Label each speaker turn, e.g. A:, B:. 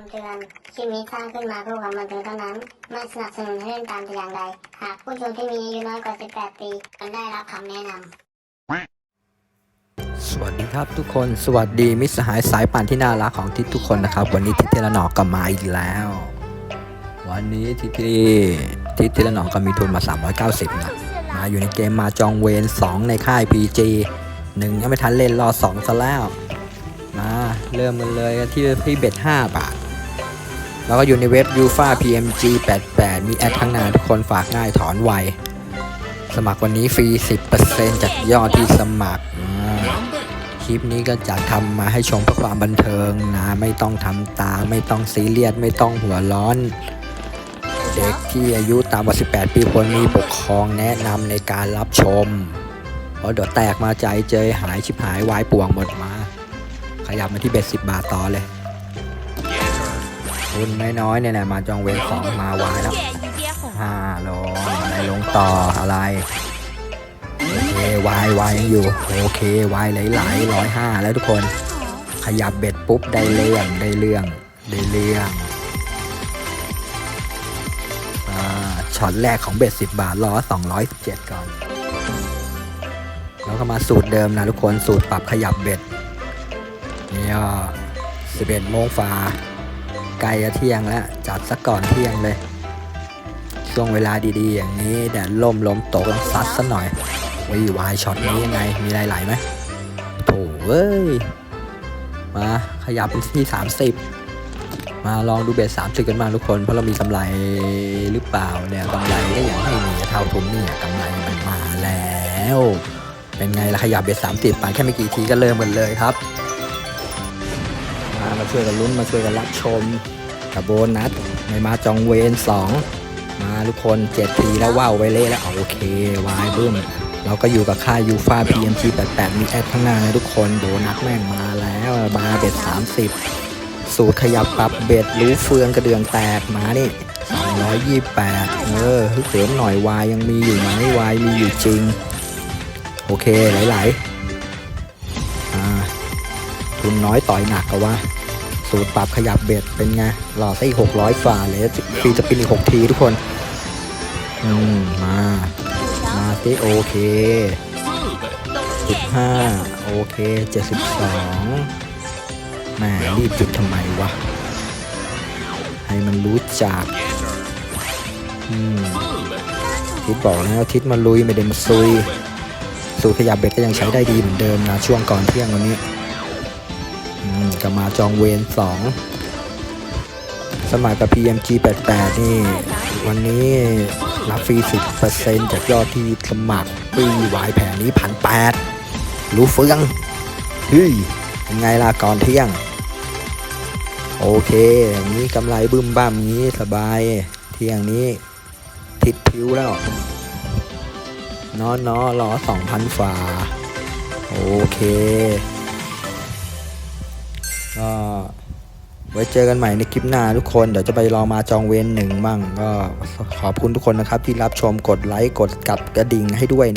A: ำเตือน คลิปนี้สร้างขึ้นมาเพื่อความบันเทิงเท่านั้น ไม่สนับสนุนให้เล่นตามแต่อย่างใด หากผู้ชมที่มีอายุน้อยกว่า 18 ปีควรได้รับคำแนะนำ
B: สวัสดีครับทุกคน สวัสดีมิตรสหายสายป่านที่น่ารักของทิศทุกคนนะครับ วันนี้ทิศเทละหนอกก็มาอีกแล้ว วันนี้ทิศทีทิศเทละหนอกก็มีทุนมา 390นะมาอยู่ในเกมมาจองเวน2 ในค่าย PG หนึ่งยังไม่ทันเล่นรอ2ซะแล้วมาเริ่มกันเลยที่ที่เบ็ด5บาท แล้วก็อยู่ในเว็บ u f a PMG 88มีแอดข้างหน้าทุกคนฝากง่ายถอนไว สมัครวันนี้ฟรี 10%จากยอดที่สมัคร คลิปนี้ก็จะทำมาให้ชมเพื่อความบันเทิงนะ ไม่ต้องทำตา ไม่ต้องซีเรียส ไม่ต้องหัวร้อน เด็กที่อายุต่ำกว่า 18 ปีควรมีปกครองแนะนำในการรับชม เพราะเดี๋ยวแตกมาใจเจยหายชิบหายวายป่วงหมดมา ขยับมาที่เบ็ด10 บาทต่อเลย ทุนน้อยๆเนี่ยแหละมาจองเวรสองมาวายแล้วห้าลงอะไรลงต่ออะไรโอเควายวายยังอยู่โอเควายไหลๆร้อยห้าแล้วทุกคน ขยับเบ็ดปุ๊บได้เรื่องได้เรื่องได้เรื่องอ่าช็อตแรกของเบ็ดสิบบาทรอสองร้อยสิบเจ็ดก่อน แล้วก็มาสูตรเดิมนะทุกคนสูตรปรับขยับเบ็ดนี่ก็สิบเอ็ดโมงฟ้า ใกล้จะเที่ยงแล้วจัดซะก่อนเที่ยงเลย ช่วงเวลาดีๆ อย่างนี้แดดล่มลมตกต้องซัดซะหน่อยวิวายช็อตนี้ยังไงมีไหลๆไหมโถเว้ยมาขยับเป็นที่ 30 มาลองดูเบสสามสิบกันบ้าทุกคน เพราะเรามีกำไรหรือเปล่าเนี่ยกำไรก็อยังไม่มีเท่าทุนนี่กำไรมันมาแล้ว เป็นไงล่ะขยับเบสสามสิบไปแค่ไม่กี่ทีก็เริ่มกันเลยครับ มามาช่วยกันลุ้นมาช่วยกันรับชมกับโบนัสในมาจองเวนสองมาทุกคนเจ็ดทีแล้วว้าวไวเล่แล้วโอเควายบึ้มเราก็อยู่กับค่ายยูฟา PMG 88 มีแอดข้างหน้านะทุกคนโบนัสแม่งมาแล้วบาเบ็ด 30 สูตรขยับปรับเบ็ดรู้เฟืองกระเดื่องแตกมานี่228 เออฮึกเหิมหน่อยวายยังมีอยู่ไหมวายมีอยู่จริง โอเคไหลๆอ่าทุนน้อยต่อยหนักก็ว่า สูตรปรับขยับเบ็ดเป็นไงหล่อซะอีกหกร้อยฝ่าเลยฟรีจะปินอีกหกทีทุกคน อืม มา มาสิโอเคสิบห้าโอเคเจ็ดสิบสองแหมรีบจุดทำไมวะ ให้มันรู้จัก อืมทิศบอกแล้วทิศมาลุยไม่ได้มาซุย สูตรขยับเบ็ดก็ยังใช้ได้ดีเหมือนเดิมนะ ช่วงก่อนเที่ยงวันนี้ อืมก็มาจองเวนสองสมัครกับ PMG 88 นี่ วันนี้รับฟรี 10%จากยอดที่สมัครปีวายแผงนี้พันแปดรู้เฟืองเฮ้ยเป็นไงล่ะก่อนเที่ยง โอเคอย่างนี้กำไรบึ้มบ้ามนี้สบาย เที่ยงนี้ทิดพิ้วแล้วน้อน้อรอ2,000ฝา โอเค ก็ไว้เจอกันใหม่ในคลิปหน้าทุกคน เดี๋ยวจะไปลองมาจองเวนหนึ่งบ้างก็ขอบคุณทุกคนนะครับที่รับชมกดไลค์กดกับกระดิ่งให้ด้วยนะ